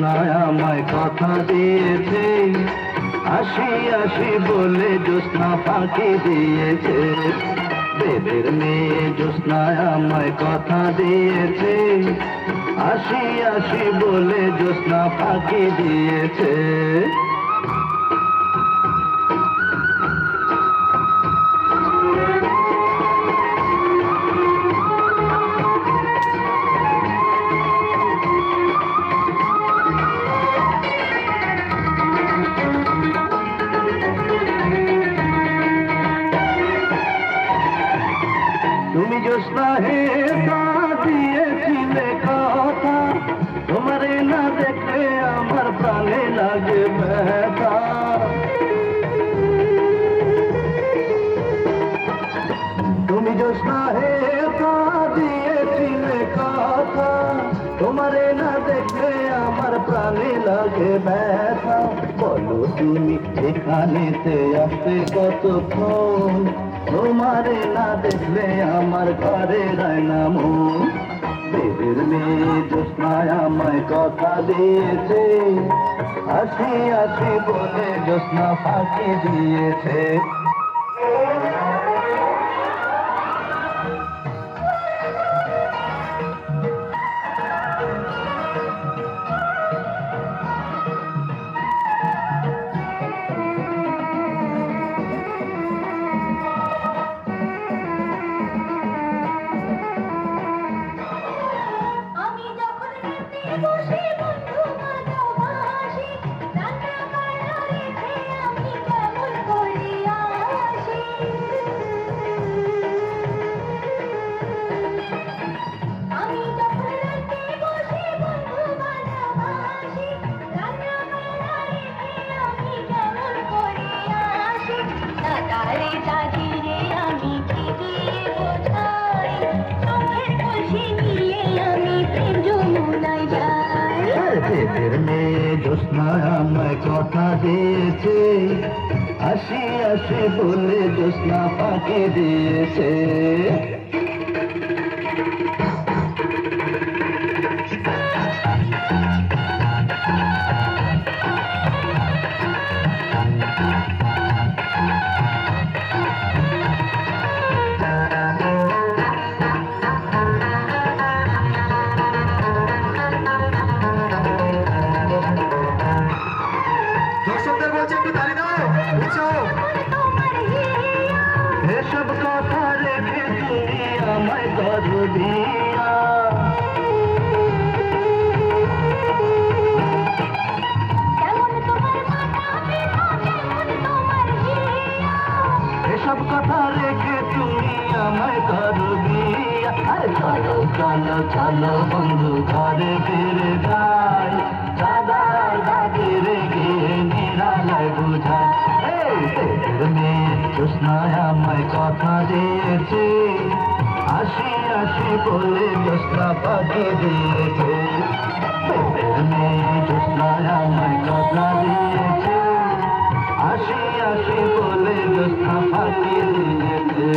জ্যোৎস্নায় আমায় কথা দিয়েছে। আসি আসি বলে জ্যোৎস্না ফাঁকি দিয়েছে। দেবের মেয়ে জ্যোৎস্নায় আমায় কথা দিয়েছে। আসি আসি বলে জ্যোৎস্না ফাঁকি দিয়েছে। জ্যোৎস্না হে দিয়েছিলে কথা। তোমারে না দেখলে আমার প্রাণে লাগে ব্যথা। তুমি জ্যোৎস্না হে দিয়েছিলে কথা। তোমারে না দেখলে আমার প্রাণে লাগে ব্যথা। বলো তুমি এখানেতে আসতে কতক্ষণ? তোমারে না দেখলে আমার ঘরে না মন। দেবের মেয়ে জ্যোৎস্নায় আমায় কথা দিয়েছে। আসি আসি বলে জ্যোৎস্না ফাঁকি দিয়েছে। বসে দেবের মেয়ে জ্যোৎস্নায় আমায় কথা দিয়েছে। আসি আসি বলে জ্যোৎস্না পাকে দিয়েছে। এসব কথা রেখে তুমি আমায় গর্ব দিয়া। এসব কথা রেখে তুমি আমায় গর্ব দিয়া। চলো চলো চলো বন্ধু ঘরে ফিরে যাই মেয়ে জ্যোৎস্নায় আমায় কথা দিয়েছে। আসি আসি বলে জ্যোৎস্না পাখি দিয়েছে। দেবের মেয়ে জ্যোৎস্নায় আমায় কথা দিয়েছে। আসি আসি বলে জ্যোৎস্না ফাঁকি দিয়েছে।